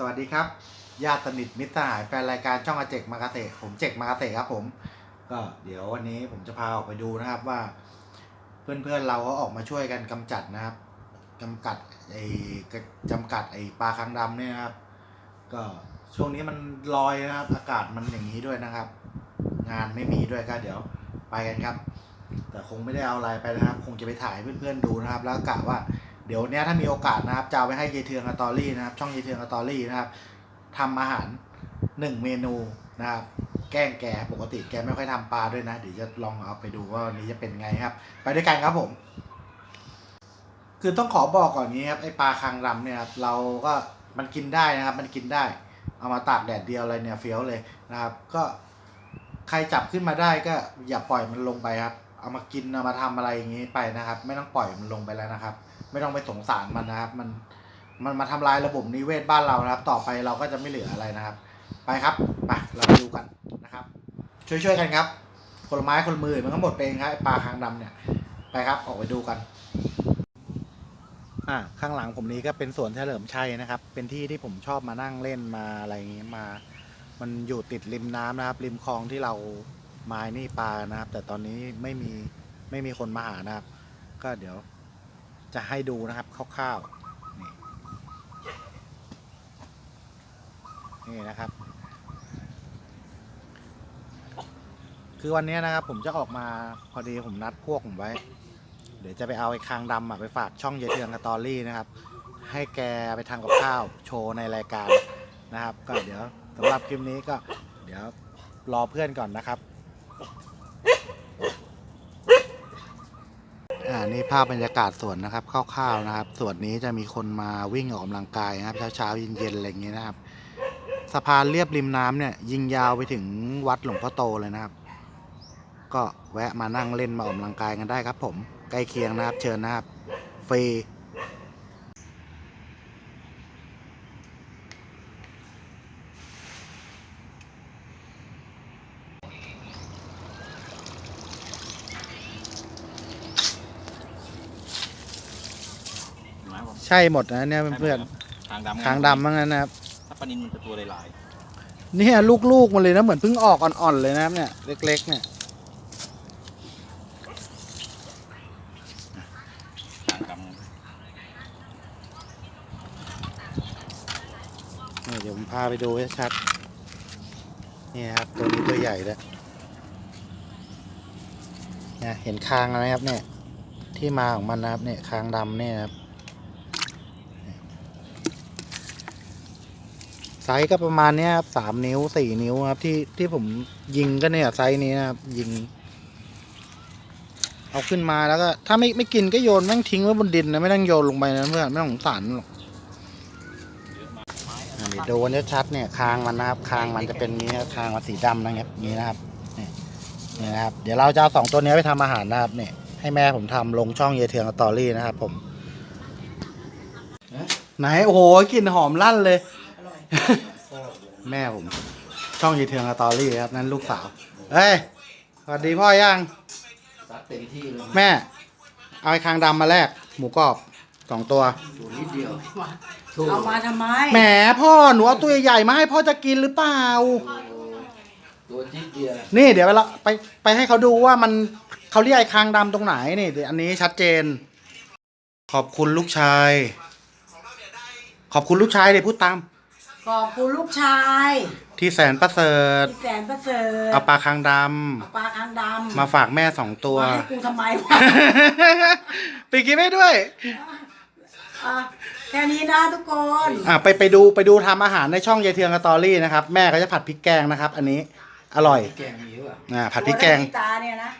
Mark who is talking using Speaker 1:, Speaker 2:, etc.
Speaker 1: สวัสดีครับ ญาติสนิทมิตรสหายแฟนรายการช่องอาเจกมากาเตผมเจกมากาเตครับผม ก็เดี๋ยววันนี้ผมจะพาออกไปดูนะครับว่า เพื่อนๆเราก็ออกมาช่วยกันกำจัดนะครับกำกัดไอ้จำกัดไอ้ปลาคางดำเนี่ยนะครับ ก็ช่วงนี้มันลอยนะครับ อากาศมันอย่างนี้ด้วยนะครับ งานไม่มีด้วยก็เดี๋ยวไปกันครับ แต่คงไม่ได้เอาอะไรไปนะครับ คงจะไปถ่ายเพื่อนๆดูนะครับ แล้วกะว่า เดี๋ยวเนี้ยถ้ามีโอกาสนะครับ จะเอาไปให้เยเทืองกับตอรี่นะครับ ช่องเยเทืองกับตอรี่นะครับทำอาหารหนึ่งเมนูนะครับ แกล้งแกปกติแกไม่ค่อยทำปลาด้วยนะ เดี๋ยวจะลองเอาไปดูว่าวันนี้จะเป็นไงครับ ไปด้วยกันครับผม คือต้องขอบอกก่อนนี้ครับไอปลาคางรำเนี่ยครับเราก็มันกินได้นะครับ มันกินได้ เอามาตากแดดเดียวอะไรเนี่ยเฟี้ยวเลยนะครับ ก็ใครจับขึ้นมาได้ก็อย่าปล่อยมันลงไปครับ เอามากินเอามาทำอะไรอย่างนี้ไปนะครับ ไม่ต้องปล่อยมันลงไปแล้วนะครับ ไม่ต้องไปสงสารมันนะครับ มันมันมาทำลายระบบนิเวศบ้านเรานะครับ ต่อไปเราก็จะไม่เหลืออะไรนะครับ ไปครับไปเราไปดูกันนะครับ ช่วยๆกันครับ คนลไม้คนมือมันก็หมดไปเองครับปลาคางดำเนี่ยไปครับออกไปดูกันอ่าข้างหลังผมนี้ก็เป็นสวนเฉลิมชัยนะครับ เป็นที่ที่ผมชอบมานั่งเล่นมาอะไรอย่างงี้มา มันอยู่ติดริมน้ำนะครับ ริมคลองที่เราไม้นี่ปลานะครับ แต่ตอนนี้ไม่มีไม่มีคนมาหานะครับ ก็เดี๋ยว จะให้ดูนะครับคร่าวๆนี่นี่นะครับ คือวันนี้นะครับผมจะออกมาพอดีผมนัดพวกผมไว้ เดี๋ยวจะไปเอาไอ้คางดำอะไปฝากช่องเยเทืองกับตอรี่นะครับ ให้แกไปทำกับข้าวโชว์ในรายการนะครับ ก็เดี๋ยวสำหรับคลิปนี้ก็เดี๋ยวรอเพื่อนก่อนนะครับ อ่านี่ภาพบรรยากาศสวนนะครับคร่าวๆนะครับสวนนี้จะมีคนมาวิ่งออกกำลังกายนะครับ เช้าๆเย็นๆอะไรอย่างเงี้ยนะครับ สะพานเรียบริมน้ำเนี่ย ยิงยาวไปถึงวัดหลวงพ่อโตเลยนะครับ ก็แวะมานั่งเล่นมาออกกำลังกายกันได้ครับ ผมใกล้เคียงนะครับ เชิญนะครับฟรี
Speaker 2: เห็นไหมผม
Speaker 1: ใช่หมดนะเนี่ยเพื่อน
Speaker 2: คางดำ
Speaker 1: ๆคางดำมั้งนั้นนะครับ
Speaker 2: ถ้าปลานินมันจะตัวหลาย
Speaker 1: เนี่ยลูกๆมันเลยนะเหมือนเพิ่งออกอ่อนๆเลยนะครับเนี่ยเล็กๆเนี่ย
Speaker 2: ๆคางดำ
Speaker 1: นี่เดี๋ยวผมพาไปดูให้ชัดนี่ครับตัวนี้ตัวใหญ่เลยเนี่ยเห็นคางอะไรครับเนี่ยที่มาของมันนะครับเนี่ยคางดำเนี่ยครับ ไซส์ก็ประมาณเนี้ยครับสามนิ้วสี่นิ้วครับ ที่ที่ผมยิงก็เนี่ยไซส์นี้นะครับยิง เอาขึ้นมาแล้วก็ ถ้าไม่ไม่กินก็โยนแม่งทิ้งไว้บนดินนะไม่ต้องโยนลงไปนะเพื่อนไม่ต้องสงสารมันหรอก
Speaker 2: เยอะมากไม้
Speaker 1: อะเดี๋ยวดูกันชัดๆเนี่ยคางมันนะครับคางมันจะเป็นนี้ครับคางมันสีดำนะครับนี้นะครับนี่นะครับ เดี๋ยวเราจะเอาสองตัวนี้ไปทำอาหารนะครับเนี่ยให้แม่ผมทำลงช่องเยเทืองสตอรี่นะครับผมไหนโอ้โหกลิ่นหอมลั่นเลย แม่ผม ช่องเยเทืองสตอรี่ครับ นั่นลูกสาว เฮ้ย สวัสดีพ่อยัง
Speaker 3: ซัดเต็มที่เลย
Speaker 1: แม่ เอาไอ้คางดำมาแลกหมูกรอบสองตัว
Speaker 3: ตัวนิดเดียว
Speaker 4: เอามาทำไม
Speaker 1: แหมพ่อหนูเอาตัวใหญ่ๆมาให้พ่อจะกินหรือเปล่า
Speaker 3: ตัวนิดเดียว
Speaker 1: นี่เดี๋ยวไปละไปไปให้เขาดูว่ามันเขาเรียกไอ้คางดำตรงไหนนี่เดี๋ยวอันนี้ชัดเจน ขอบคุณลูกชาย ขอบคุณลูกชายเลยพูดตาม
Speaker 4: ขอบคุณลูกชาย
Speaker 1: ที่แสนประเสริฐ
Speaker 4: ที่แสนประเสริฐ
Speaker 1: เอาปลาคางด
Speaker 4: เอาปลาคางดำำ
Speaker 1: มาฝากแม่สองตัว
Speaker 4: มาให้กูทำไมวะ
Speaker 1: ปีกินไม่ด้วย
Speaker 4: อะแค่นี้นะทุกคน
Speaker 1: อะไปไปดูไปดูทำอาหารในช่องยายเทืองสตอรี่นะครับ แม่ก็จะผัดพริกแกงนะครับ อันนี้อร่อย
Speaker 3: แกงมีหรือเปล่า
Speaker 1: อ่าผัดพริกแกง
Speaker 4: ตัวที่ตาเนี่ยนะ